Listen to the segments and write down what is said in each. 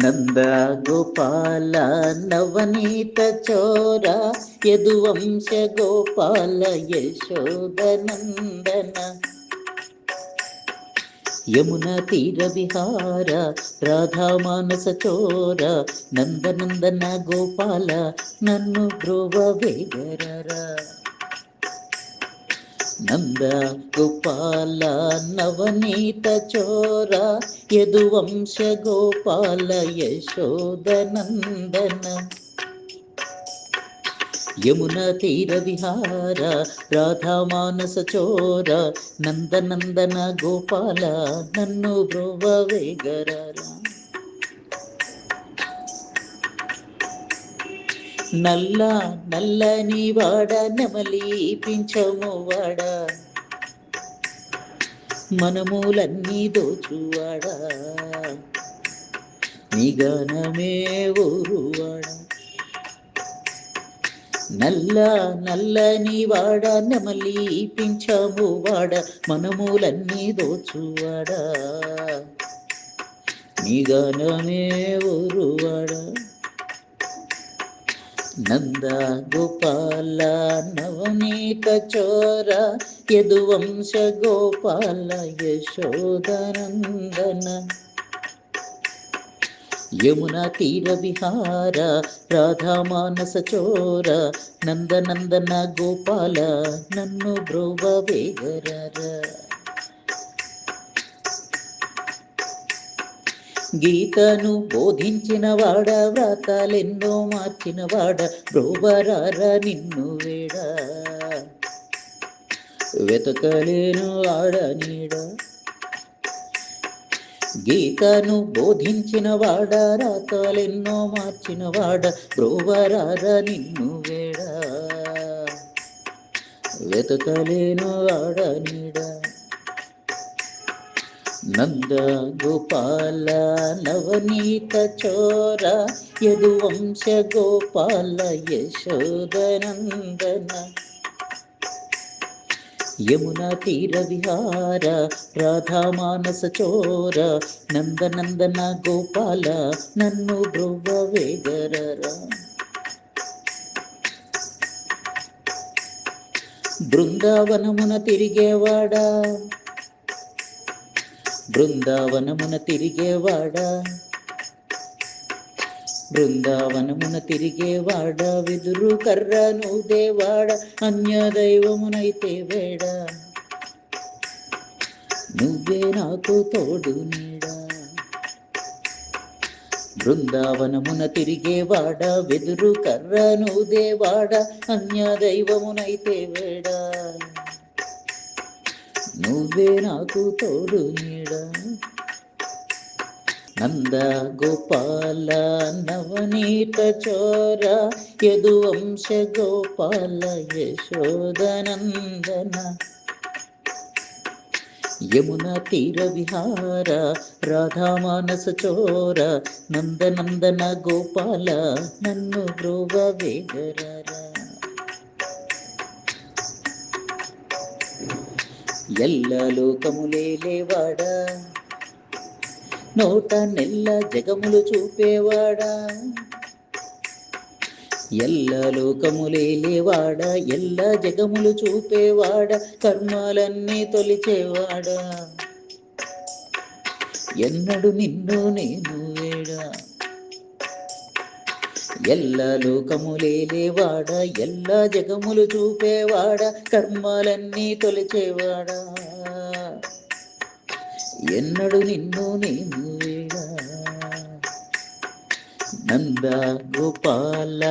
నంద గోపాల నవనీత చోర యదువంశ గోపాల యశోద నందన యమున తీర విహార రాధా మానస చోర నందనందన గోపాల నన్ను బ్రువ వేగరరా నంద గోపాల నవనీత చోర యదువంశ గోపాల యశోద నందన యమున తీర విహార రాధామానస చోర నందనందన గోపాల నన్ను బ్రోవ వేగరారా నల్ల నల్లని వాడ నెమలి పింఛము వాడ. మనములన్నీ దోచువాడ. నిగనమే ఊరువాడ. నల్ల నల్లని వాడ నెమలి పింఛము వాడ. మనములన్నీ దోచువాడ. నిగనమే ఊరువాడ. నంద గోపాల నవనీత చోర యదువంశ గోపాల యశోదనందన యమున తీర విహార రాధా మానస చోర నందనందన గోపాల నన్ను బ్రోవ వేగరరా గీతను బోధించిన వాడ వ్రతాలెన్నో మార్చిన వాడ బ్రోవరార నిన్ను వేడ. వెతకలేను ఆడనీడ గీతను బోధించిన వాడ రాతాలెన్నో మార్చిన వాడ బ్రోవరార నిన్ను వేడ. వెతకలేను ఆడనీడా నంద గోపాల నవనీత చోర యదువంశ గోపాల యశోదనందన. యమున తీర విహార రాధామానస చోర నందనందన గోపాల నన్ను బ్రువ వేగరరా. బృందావనమున తిరిగేవాడా? బృందావనమున తిరిగేవాడా. బృందావనమున తిరిగేవాడ. విదురు కర్ర నువ్వేవాడ అన్య దైవమునైతే వేడ. నువ్వే నాకు తోడు నీడా. బృందావనమున తిరిగేవాడ. వెదురు కర్ర నువ్వేవాడ అన్య దైవమునైతే వేడ. నువ్వే నాకు తోడు నీడ. నంద గోపాల నవనీత చోర యదువంశ గోపాల యశోదనందన. యమున తీర విహార రాధా మానస చోర నందనందన గోపాల నన్ను బ్రోవ వేగరారా. ఎల్ల లోకములేలేవాడా నోట నెల్ల జగములు చూపేవాడా? ఎల్ల లోకములేలేవాడ ఎల్ల జగములు చూపేవాడ? కర్మాలన్నీ తొలిచేవాడా? ఎన్నడు నిన్ను నేను వేడా ఎల్ల లోకములేవాడ ఎల్ల జగములు చూపేవాడ కర్మాలన్నీ తొలిచేవాడా. ఎన్నడు నిన్ను నేను నంద గోపాల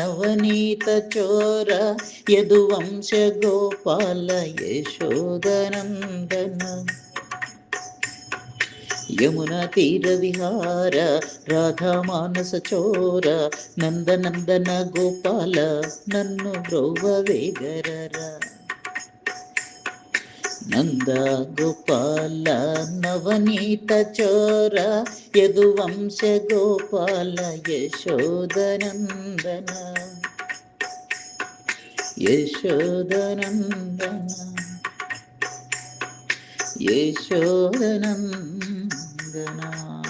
నవనీత చోర యదువంశ గోపాల యశోదనందన యమున తీర విహార రాధా మానస చోర నందనందన గోపాల నన్ను బ్రోవ వేగరరా నంద గోపాల నవనీత చోర యదువంశ గోపాల యశోదనందన యశోదనందన యశోదనందన